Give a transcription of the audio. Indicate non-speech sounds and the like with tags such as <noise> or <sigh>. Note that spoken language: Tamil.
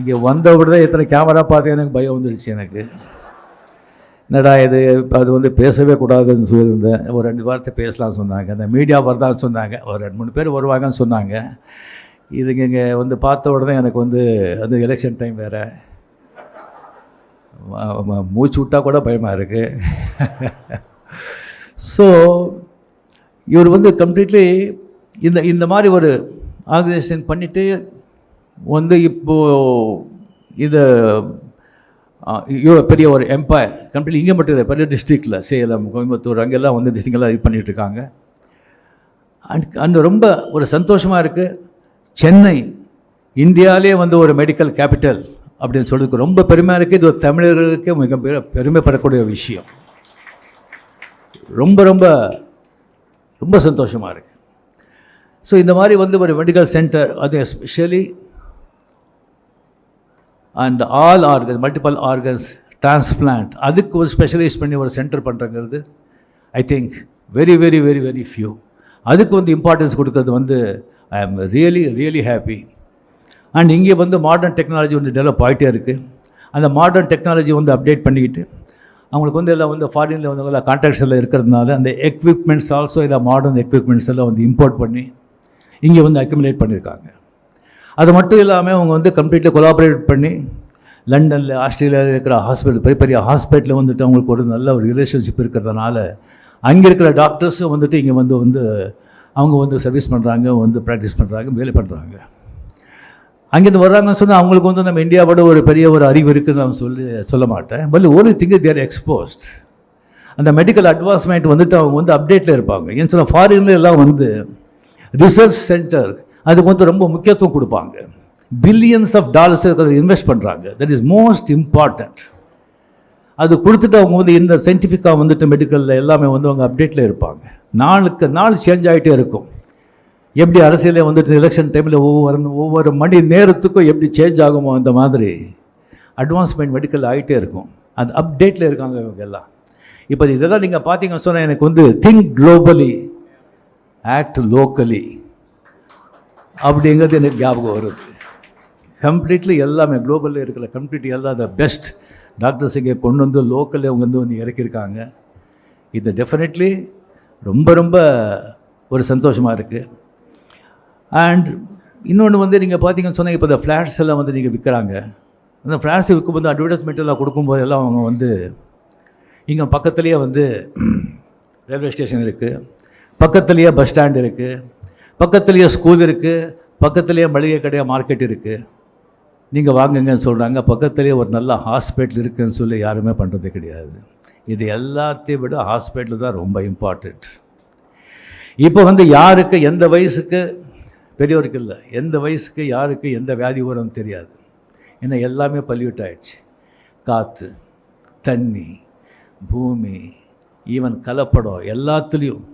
இங்கே வந்த உடனே எத்தனை கேமரா பார்த்து எனக்கு பயம் வந்துடுச்சு எனக்கு. என்னடா இது? இப்போ அது வந்து பேசவே கூடாதுன்னு சொல்லியிருந்தேன். ஒரு ரெண்டு வார்த்தை பேசலாம்னு சொன்னாங்க. அந்த மீடியா வரதான்னு சொன்னாங்க. ஒரு ரெண்டு மூணு பேர் வருவாங்கன்னு சொன்னாங்க. இதுங்க இங்கே வந்து பார்த்த உடனே எனக்கு வந்து அது எலெக்ஷன் டைம் வேறு. மூச்சு விட்டால் கூட பயமாக இருக்குது ஸோ இவர் வந்து கம்ப்ளீட்லி இந்த இந்த மாதிரி ஒரு ஆர்கனைசேஷன் பண்ணிவிட்டு வந்து இப்போது இது இவ்வளோ பெரிய ஒரு எம்பையர் கம்ப்ளீட் இங்கே மட்டும் இல்லை பெரிய டிஸ்ட்ரிக்டில் சேலம் கோயம்புத்தூர் அங்கெல்லாம் வந்து திங்கெல்லாம் இது பண்ணிகிட்ருக்காங்க இருக்காங்க. அண்ட் அந்த ரொம்ப ஒரு சந்தோஷமாக இருக்குது சென்னை இந்தியாவிலே வந்து ஒரு மெடிக்கல் கேபிட்டல் அப்படின்னு சொல்கிறதுக்கு ரொம்ப பெருமையாக இருக்குது இது ஒரு தமிழர்களுக்கு மிக பெரிய பெருமைப்படக்கூடிய விஷயம். ரொம்ப ரொம்ப ரொம்ப சந்தோஷமாக இருக்குது ஸோ இந்த மாதிரி வந்து ஒரு மெடிக்கல் சென்டர் அது especially and all organs multiple organs transplant அதுக்கு ஒரு ஸ்பெஷலைஸ் பண்ணி ஒரு centre பண்ணுறங்கிறது I think very very very very few அதுக்கு வந்து இம்பார்ட்டன்ஸ் கொடுக்கறது வந்து ஐ am really really happy and இங்கே வந்து மாடர்ன் டெக்னாலஜி வந்து டெவலப் ஆகிட்டே இருக்குது அந்த மாடர்ன் டெக்னாலஜி வந்து அப்டேட் பண்ணிக்கிட்டு அவங்களுக்கு வந்து எல்லாம் வந்து ஃபாரினில் வந்து எல்லாம் கான்ட்ராக்ட்ஸ் எல்லாம் இருக்கிறதுனால அந்த எக்யூப்மெண்ட்ஸ் ஆல்சோ எல்லாம் மாடர்ன் எக்யூப்மெண்ட்ஸ் எல்லாம் வந்து இம்போர்ட் பண்ணி இங்கே வந்து அக்யூமுலேட் பண்ணியிருக்காங்க. அது மட்டும் இல்லாமல் அவங்க வந்து கம்ப்ளீட்டில் கொலாபரேட் பண்ணி லண்டனில் ஆஸ்திரேலியாவில் இருக்கிற ஹாஸ்பிட்டல் பெரிய பெரிய ஹாஸ்பிட்டலில் வந்துட்டு அவங்களுக்கு ஒரு நல்ல ஒரு ரிலேஷன்ஷிப் இருக்கிறதுனால அங்கே இருக்கிற டாக்டர்ஸும் வந்துட்டு இங்கே வந்து வந்து அவங்க வந்து சர்வீஸ் பண்ணுறாங்க வந்து ப்ராக்டிஸ் பண்ணுறாங்க வேலை பண்ணுறாங்க அங்கேருந்து வர்றாங்கன்னு சொன்னால் அவங்களுக்கு வந்து நம்ம இந்தியாவோட ஒரு பெரிய ஒரு அறிவு இருக்குதுன்னு நான் சொல்லி சொல்ல மாட்டேன். பட் ஒரு திங்க் தேர் எக்ஸ்போஸ்ட் அந்த மெடிக்கல் அட்வான்ஸ்மெண்ட் வந்துட்டு அவங்க வந்து அப்டேட்டில் இருப்பாங்க. ஏன்னு சொன்னால் ஃபாரின்ல எல்லாம் வந்து ரிசர்ச் சென்டர் அதுக்கு வந்து ரொம்ப முக்கியத்துவம் கொடுப்பாங்க. பில்லியன்ஸ் ஆஃப் டாலர்ஸ் இன்வெஸ்ட் பண்ணுறாங்க தட் இஸ் மோஸ்ட் இம்பார்ட்டண்ட் அது கொடுத்துட்டு அவங்க வந்து இந்த சயின்டிஃபிக்காக வந்துட்டு மெடிக்கலில் எல்லாமே வந்து அவங்க அப்டேட்டில் இருப்பாங்க. நாளுக்கு நாள் சேஞ்ச் ஆகிட்டே இருக்கும். எப்படி அரசியலில் வந்துட்டு எலெக்ஷன் டைமில் ஒவ்வொரு ஒவ்வொரு மணி நேரத்துக்கும் எப்படி சேஞ்ச் ஆகுமோ அந்த மாதிரி அட்வான்ஸ்மெண்ட் மெடிக்கல் ஆகிட்டே இருக்கும். அது அப்டேட்டில் இருக்காங்க இவங்க எல்லாம். இப்போ இதெல்லாம் நீங்கள் பார்த்தீங்கன்னு சொன்னால் எனக்கு வந்து திங்க் குளோபலி ஆக்ட் லோக்கலி அப்படிங்கிறது எனக்கு ஞாபகம் வருது. கம்ப்ளீட்லி எல்லாமே குளோபலில் இருக்கிற கம்ப்ளீட் எல்லாம் த பெஸ்ட் டாக்டர்ஸ் இங்கே கொண்டு வந்து லோக்கலில் அவங்க வந்து வந்து இறக்கியிருக்காங்க. இது டெஃபினெட்லி ரொம்ப ரொம்ப ஒரு சந்தோஷமாக இருக்குது அண்ட் இன்னொன்று வந்து நீங்கள் பார்த்தீங்கன்னு சொன்னால் இப்போ இந்த ஃப்ளாட்ஸ் எல்லாம் வந்து நீங்கள் விற்கிறாங்க அந்த ஃப்ளாட்ஸ் விற்கும்போது அட்வர்டைஸ்மெண்ட் எல்லாம் கொடுக்கும்போது எல்லாம் அவங்க வந்து இங்கே பக்கத்துலேயே வந்து <clears throat> ரயில்வே ஸ்டேஷன் இருக்குது பக்கத்துலேயே பஸ் ஸ்டாண்ட் இருக்குது பக்கத்துலேயே ஸ்கூல் இருக்குது பக்கத்துலேயே மளிகை கடையாக மார்க்கெட் இருக்குது நீங்கள் வாங்குங்கன்னு சொல்கிறாங்க பக்கத்துலேயே ஒரு நல்ல ஹாஸ்பிட்டல் இருக்குதுன்னு சொல்லி யாருமே பண்ணுறது கிடையாது. இது எல்லாத்தையும் விட ஹாஸ்பிட்டல் தான் ரொம்ப இம்பார்ட்டண்ட் இப்போ வந்து யாருக்கு எந்த வயசுக்கு? பெரியவருக்கு இல்லை. எந்த வயசுக்கு யாருக்கு எந்த வியாதி வரும் தெரியாது. ஏன்னா எல்லாமே பல்யூட் ஆயிடுச்சு. காற்று தண்ணி பூமி ஈவன் கலப்படம் எல்லாத்துலேயும்